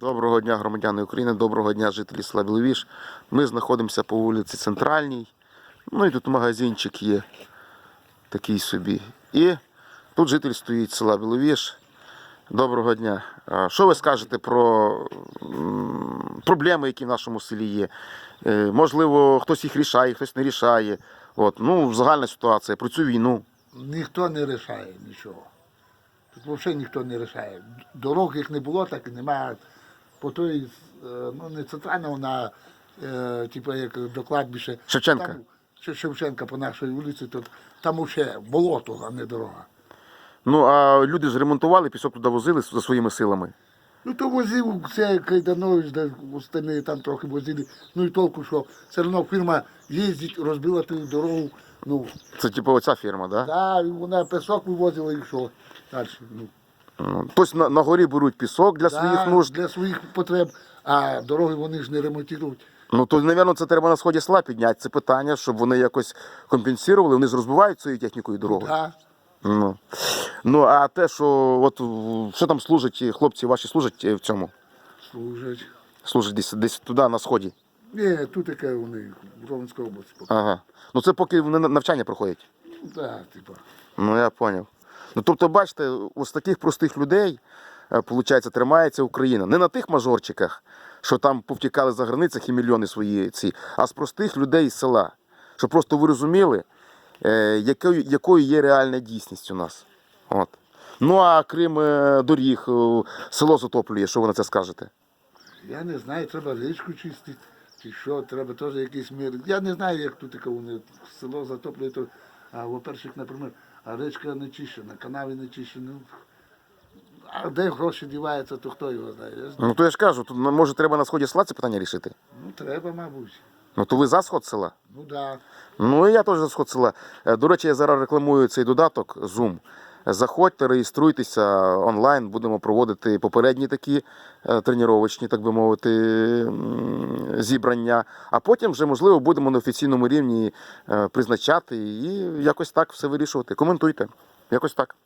Доброго дня, громадяни України, доброго дня, жителі села Біловіж. Ми знаходимося по вулиці Центральній. Ну і тут магазинчик є такий собі. І тут житель стоїть села Біловіж. Доброго дня. Що ви скажете про проблеми, які в нашому селі є? Е, Можливо, хтось їх рішає, хтось не рішає. От, ну, загальна ситуація про цю війну. Ніхто не рішає нічого. Тут взагалі ніхто не рішає. Дорог їх не було, так і немає. По той, е, ну не центральна, вона, е, типу, як до кладбища. Шевченка. Там, Ше- Шевченка по нашій вулиці, тут, там взагалі болото, а не дорога. Ну, а люди ж ремонтували, пісок туди возили за своїми силами. Ну то возив все Кайданович, де остальні там трохи возили. Ну і толку, що все одно фірма їздить, розбила ту дорогу. Ну, Це типу оця фірма, так? Да? да, вона пісок вивозила і що далі. Ну. Ну, Тобто на, на горі беруть пісок для своїх нужд. Для своїх потреб, а дороги вони ж не ремонтують. Ну то, мабуть, це треба на сході села підняти це питання, щоб вони якось компенсували. Вони ж розбивають свою техніку і дорогу. Да. Ну. ну а те, що от що там служать, хлопці ваші служать е, в цьому? Служать. Служать десь десь туди, на сході. Ні, тут таке вони в Ровенській області. Ага. Ну це поки вони навчання проходять. Ну, да, типа. Ну я зрозумів. Ну тобто, бачите, ось таких простих людей, виходить, тримається Україна. Не на тих мажорчиках, що там повтікали за границях і мільйони свої ці, а з простих людей з села. Щоб просто ви розуміли, е, якою, якою є реальна дійсність у нас. От. Ну а крім е, доріг, е, село затоплює, що ви на це скажете? Я не знаю, треба річку чистити. Чи що, треба теж якийсь мір. Я не знаю, як тут таке село затоплює. То, а во-перше, наприклад, а річка не чищена, канави не чищені. А де гроші діваються, то хто його знає. Я знаю. Ну то я ж кажу, тут може треба на сході села це питання рішити. Ну, треба, мабуть. Ну то ви за сход села? Ну так. Да. Ну і я теж за сход села. Е, До речі, я зараз рекламую цей додаток Zoom. Заходьте, реєструйтеся онлайн, будемо проводити попередні такі е, тренувачні, так би мовити, зібрання. А потім вже, можливо, будемо на офіційному рівні е, призначати і якось так все вирішувати. Коментуйте. Якось так.